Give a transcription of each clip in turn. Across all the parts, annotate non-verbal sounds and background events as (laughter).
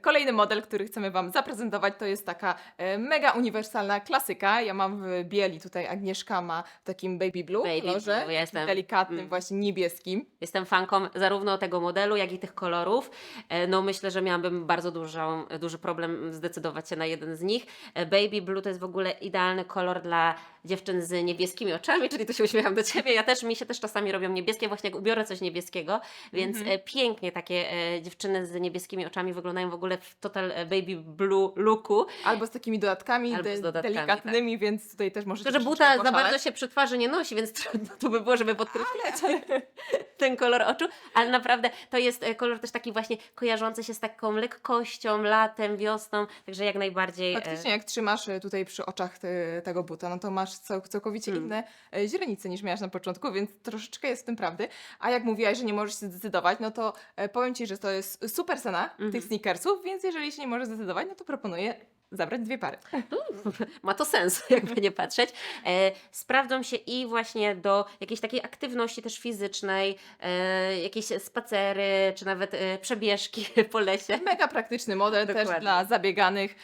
Kolejny model, który chcemy Wam zaprezentować, to jest taka e, mega uniwersalna klasyka. Ja mam w bieli, tutaj Agnieszka ma w takim baby blue Baby kolorze, blue, ja jestem- delikatnym, mm. właśnie niebieskim. Jestem fanką zarówno tego modelu, jak i tych kolorów. E, No myślę, że miałabym bardzo dużą, duży problem zdecydować się na jeden z nich. E, Baby Blue to jest w ogóle idealny kolor dla dziewczyn z niebieskimi oczami, czyli tu się uśmiecham do Ciebie. Ja też, mi się też czasami robią niebieskie, właśnie jak ubiorę coś niebieskiego, więc Mhm. e, pięknie takie e, dziewczyny z niebieskimi oczami wyglądają w ogóle w total e, Baby Blue looku. Albo z takimi dodatkami, Albo z dodatkami, delikatnymi, więc tutaj też możecie Tylko, że buta za bardzo się przy twarzy nie nosi, więc trudno to by było, żeby podkreślać (laughs) ten kolor oczu, ale naprawdę to jest e, kolor też taki właśnie kojarzący się z taką lekkością, latem, wiosną, także jak najbardziej. e, Faktycznie, jak trzymasz e, tutaj przy oczach te, tego buta, no to masz cał, całkowicie Mm. inne źrenice niż miałaś na początku, więc troszeczkę jest w tym prawdy. A jak mówiłaś, że nie możesz się zdecydować, no to powiem Ci, że to jest super cena Mhm. tych sneakersów, więc jeżeli się nie możesz zdecydować, no to proponuję zabrać dwie pary. (laughs) Ma to sens, (laughs) jakby nie patrzeć. E, sprawdzą się i właśnie do jakiejś takiej aktywności też fizycznej, e, jakieś spacery, czy nawet e, przebieżki (laughs) po lesie. Mega praktyczny model też Dokładnie. dla zabieganych.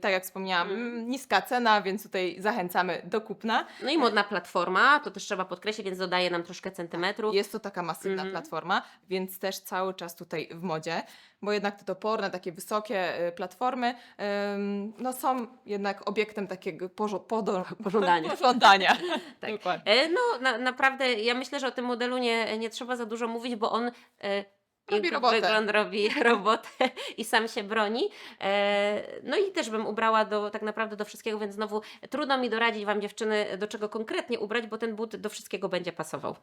tak jak wspomniałam, Mm. niska cena, więc tutaj zachęcamy do kupna. No i modna platforma, to też trzeba podkreślić, więc dodaje nam troszkę centymetrów. Jest to taka masywna Mhm. platforma, więc też cały czas tutaj w modzie, bo jednak te toporne, takie wysokie platformy no są jednak obiektem takiego pożo- podo- Pożądania. (laughs) pożądania. (laughs) Tak. Dokładnie. E, No, na, naprawdę, ja myślę, że o tym modelu nie, nie trzeba za dużo mówić, bo on e, Robi robotę. Wygląd robi (laughs) robotę i sam się broni. E, no i też bym ubrała do, tak naprawdę do wszystkiego, więc znowu trudno mi doradzić Wam dziewczyny, do czego konkretnie ubrać, bo ten but do wszystkiego będzie pasował.